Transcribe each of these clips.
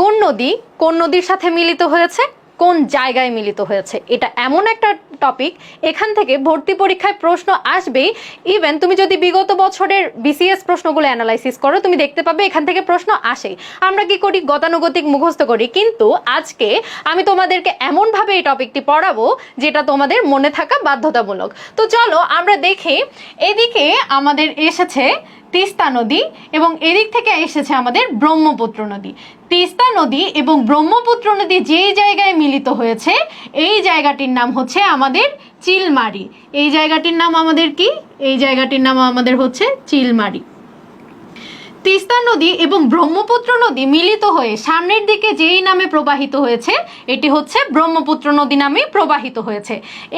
কোন নদী কোন নদীর সাথে মিলিত হয়েছে? কোন জায়গায় মিলিত হয়েছে? এটা এমন একটা টপিক এখান থেকে ভর্তি পরীক্ষায় প্রশ্ন আসবেই। ইভেন তুমি যদি বিগত বছরের বিসিএস প্রশ্নগুলো অ্যানালাইসিস করো, তুমি দেখতে পাবে এখান থেকে প্রশ্ন আসে আমরা কি করি? গতানুগতিক মুখস্থ করি। কিন্তু আজকে আমি তোমাদেরকে এমনভাবে এই টপিকটি পড়াবো, যেটা তোমাদের মনে থাকা বাধ্যতামূলক। তো চলো আমরা দেখি, এদিকে আমাদের এসেছে তিস্তা নদী এবং এদিক থেকে এসেছে আমাদের ব্রহ্মপুত্র নদী। তিস্তা নদী এবং ব্রহ্মপুত্র নদী যেই জায়গায় মিলিত হয়েছে, এই জায়গাটির নাম হচ্ছে আমাদের চিলমারি। এই জায়গাটির নাম আমাদের কি? এই জায়গাটির নাম আমাদের হচ্ছে চিলমারি। তিস্তা নদী এবং ব্রহ্মপুত্র নদী মিলিত হয়ে সামনের দিকে যেই নামে প্রবাহিত হয়েছে, এটি হচ্ছে ব্রহ্মপুত্র নদী নামে প্রবাহিত হয়েছে।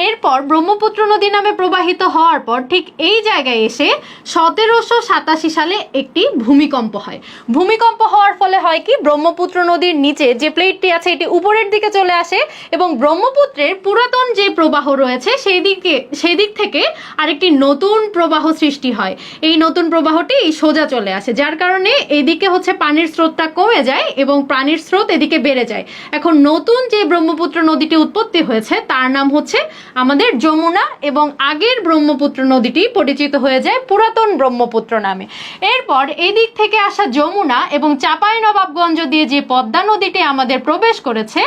এরপর ব্রহ্মপুত্র নদী নামে প্রবাহিত হওয়ার পর ঠিক এই জায়গায় এসে সতেরোশো সাতাশি সালে একটি ভূমিকম্প হয়। ভূমিকম্প হওয়ার ফলে হয় কি? ব্রহ্মপুত্র নদীর নিচে যে প্লেটটি আছে, এটি উপরের দিকে চলে আসে এবং ব্রহ্মপুত্রের পুরাতন যে প্রবাহ রয়েছে, সেই দিকে, সেই দিক থেকে আরেকটি নতুন প্রবাহ সৃষ্টি হয়। এই নতুন প্রবাহটি সোজা চলে আসে, যার কারণে এদিকে হচ্ছে পানির স্রোতটা কমে যায় এবং পানির স্রোত এদিকে বেড়ে যায়। এখন নতুন যে ব্রহ্মপুত্র নদীটি উৎপত্তি হয়েছে, তার নাম হচ্ছে আমাদের যমুনা এবং আগের ব্রহ্মপুত্র নদীটি পরিচিত হয়ে যায় পুরাতন ব্রহ্মপুত্র নামে। এরপর এদিক থেকে আসা যমুনা এবং চাপাই নবাবগঞ্জ দিয়ে যে পদ্মা নদীটি আমাদের প্রবেশ করেছে,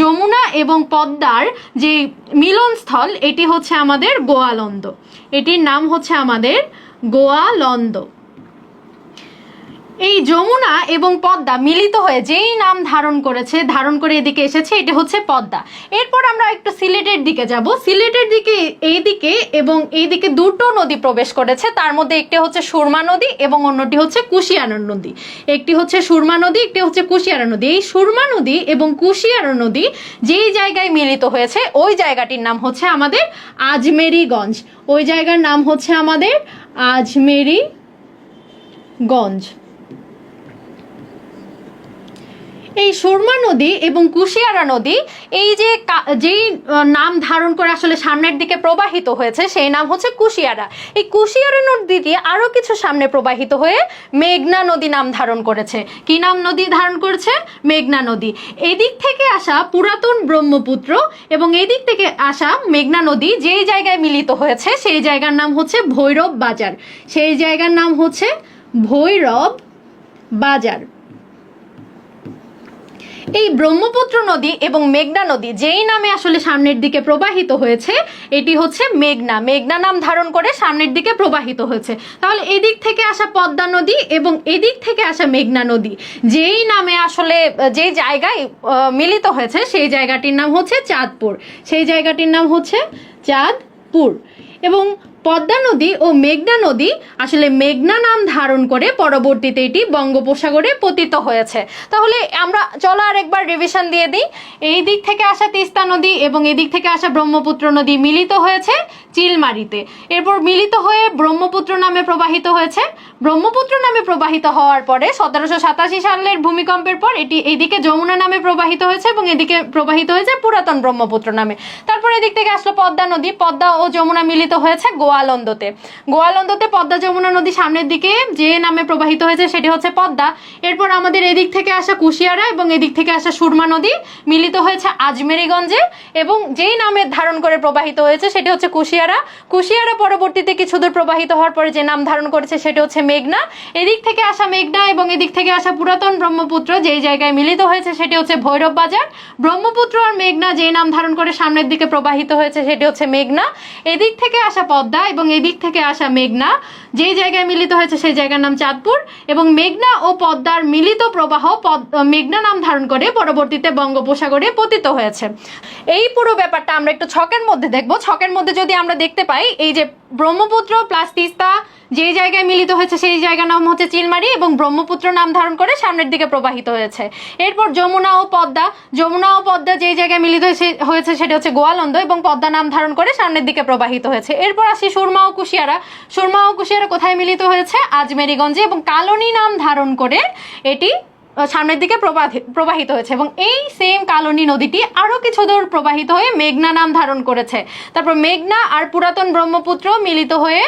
যমুনা এবং পদ্মার যে মিলনস্থল, এটি হচ্ছে আমাদের গোয়ালন্দ। এটির নাম হচ্ছে আমাদের গোয়ালন্দ। এই যমুনা এবং পদ্মা মিলিত হয়ে যেই নাম ধারণ করেছে, ধারণ করে এদিকে এসেছে, এটা হচ্ছে পদ্মা। এরপর আমরা একটু সিলেটের দিকে যাব। সিলেটের দিকে এইদিকে এবং এইদিকে দুটো নদী প্রবেশ করেছে। তার মধ্যে একটি হচ্ছে সুরমা নদী এবং অন্যটি হচ্ছে কুশিয়ারা নদী। একটি হচ্ছে সুরমা নদী, একটি হচ্ছে কুশিয়ারা নদী। এই সুরমা নদী এবং কুশিয়ারা নদী যেই জায়গায় মিলিত হয়েছে, ওই জায়গাটির নাম হচ্ছে আমাদের আজমেরিগঞ্জ। ওই জায়গার নাম হচ্ছে আমাদের আজমেরিগঞ্জ। এই সুরমা নদী এবং কুশিয়ারা নদী, এই যে যেই নাম ধারণ করে আসলে সামনের দিকে প্রবাহিত হয়েছে, সেই নাম হচ্ছে কুশিয়ারা। এই কুশিয়ারা নদীটি আরও কিছু সামনে প্রবাহিত হয়ে মেঘনা নদী নাম ধারণ করেছে। কি নাম নদী ধারণ করেছে? মেঘনা নদী। এদিক থেকে আসা পুরাতন ব্রহ্মপুত্র এবং এদিক থেকে আসা মেঘনা নদী যেই জায়গায় মিলিত হয়েছে, সেই জায়গার নাম হচ্ছে ভৈরব বাজার। সেই জায়গার নাম হচ্ছে ভৈরব বাজার। এই ব্রহ্মপুত্র নদী এবং মেঘনা নদী যেই নামে আসলে সামনের দিকে প্রবাহিত হয়েছে, এটি হচ্ছে মেঘনা। মেঘনা নাম ধারণ করে সামনের দিকে প্রবাহিত হয়েছে। তাহলে এদিক থেকে আসা পদ্মা নদী এবং এদিক থেকে আসা মেঘনা নদী, যেই নামে আসলে যেই জায়গায় মিলিত হয়েছে, সেই জায়গাটির নাম হচ্ছে চাঁদপুর। সেই জায়গাটির নাম হচ্ছে চাঁদপুর। এবং পদ্মা নদী ও মেঘনা নদী আসলে মেঘনা নাম ধারণ করে, পরবর্তীতে এটি বঙ্গোপসাগরে পতিত হয়েছে। তাহলে আমরা চলো আর একবার রিভিশন দিয়ে দিই। এই দিক থেকে আসা তিস্তা নদী এবং এদিক থেকে আসা ব্রহ্মপুত্র নদী মিলিত হয়েছে চিলমারিতে। এরপর মিলিত হয়ে ব্রহ্মপুত্র নামে প্রবাহিত হয়েছে। ব্রহ্মপুত্র নামে প্রবাহিত হওয়ার পরে সতেরোশো সাতাশি সালের ভূমিকম্পের পর এটি এইদিকে যমুনা নামে প্রবাহিত হয়েছে এবং এদিকে প্রবাহিত হয়েছে পুরাতন ব্রহ্মপুত্র নামে। তারপর এদিক থেকে আসলো পদ্মা নদী। পদ্মা ও যমুনা মিলিত হয়েছে গোয়ালন্দতে গোয়ালন্দতে পদ্মা যমুনা নদী সামনের দিকে যে নামে প্রবাহিত হয়েছে সেটি হচ্ছে পদ্মা। এরপর আমাদের এদিক থেকে আসা কুশিয়ারা এবং এদিক থেকে আসা সুরমা নদী মিলিত হয়েছে আজমেরিগঞ্জে এবং যেই নামে ধারণ করে প্রবাহিত হয়েছে সেটি হচ্ছে কুশিয়ারা। কুশিয়ারা পরবর্তীতে কিছু দূর প্রবাহিত হওয়ার পরে যে নাম ধারণ করেছে সেটি হচ্ছে মেঘনা। এদিক থেকে আসা মেঘনা এবং এদিক থেকে আসা পুরাতন ব্রহ্মপুত্র যেই জায়গায় মিলিত হয়েছে সেটি হচ্ছে ভৈরব বাজার। ব্রহ্মপুত্র আর মেঘনা যেই নাম ধারণ করে সামনের দিকে প্রবাহিত হয়েছে সেটি হচ্ছে মেঘনা। এদিক থেকে আসা পদ্মা এবং এদিক থেকে আসা মেঘনা। যেই জায়গায় মিলিত হয়েছে সেই জায়গার নাম চাঁদপুর এবং মেঘনা ও পদ্মার মিলিত প্রবাহ মেঘনা নাম ধারণ করে পরবর্তীতে বঙ্গোপসাগরে পতিত হয়েছে। এই পুরো ব্যাপারটা আমরা একটু ছকের মধ্যে দেখব। ছকের মধ্যে যদি আমরা দেখতে পাই, এই যে ব্রহ্মপুত্র প্লাস তিস্তা যেই জায়গায় মিলিত হয়েছে সেই জায়গার নাম হচ্ছে চিলমারি এবং ব্রহ্মপুত্র নাম ধারণ করে সামনের দিকে প্রবাহিত হয়েছে। এরপর যমুনা ও পদ্মা। যমুনা ও পদ্মা যেই জায়গায় মিলিত হয়েছে- সেটা হচ্ছে গোয়ালন্দ এবং পদ্মা নাম ধারণ করে সামনের দিকে প্রবাহিত হয়েছে। এরপর আসি সুরমা ও কুশিয়ারা। সুরমা ও কুশিয়ারা কোথায় মিলিত হয়েছে? আজমেরিগঞ্জে এবং কালনী নাম ধারণ করে এটি সামনের দিকে প্রবাহি- প্রবাহিত হয়েছে এবং এই সেম কালনী নদীটি আরও কিছু দূর প্রবাহিত হয়ে মেঘনা নাম ধারণ করেছে। তারপর মেঘনা আর পুরাতন ব্রহ্মপুত্র মিলিত হয়ে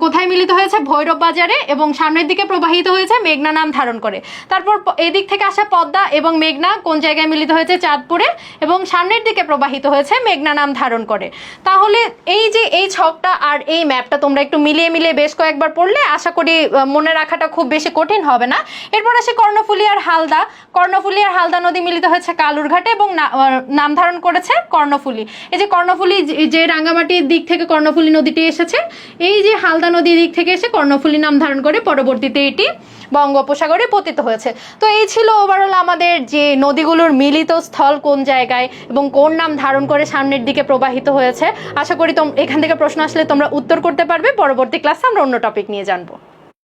কোথায় মিলিত হয়েছে? ভৈরব বাজারে এবং সামনের দিকে প্রবাহিত হয়েছে মেঘনা নাম ধারণ করে। তারপর এদিক থেকে আসা পদ্মা এবং মেঘনা কোন জায়গায় মিলিত হয়েছে? চাঁদপুরে এবং সামনের দিকে প্রবাহিত হয়েছে মেঘনা নাম ধারণ করে। তাহলে এই যে এই ছকটা আর এই ম্যাপটা তোমরা একটু মিলিয়ে মিলিয়ে বেশ কয়েকবার পড়লে আশা করি মনে রাখাটা খুব বেশি কঠিন হবে না। এরপর আসে কর্ণফুলী আর হালদা কর্ণফুলী আর হালদা নদী মিলিত হয়েছে কালুরঘাটে এবং নাম ধারণ করেছে কর্ণফুলী। এই যে কর্ণফুলী যে রাঙ্গামাটির দিক থেকে কর্ণফুলী নদীটি এসেছে, এই যে হালদা নদীর দিক থেকে এসে কর্ণফুলী নাম ধারণ করে পরবর্তীতে এটি বঙ্গোপসাগরে পতিত হয়েছে। তো এই ছিল ওভারঅল আমাদের যে নদীগুলোর মিলিত স্থল কোন জায়গায় এবং কোন নাম ধারণ করে সামনের দিকে প্রবাহিত হয়েছে। আশা করি তোম এখান থেকে প্রশ্ন আসলে তোমরা উত্তর করতে পারবে। পরবর্তী ক্লাসে আমরা অন্য টপিক নিয়ে জানব।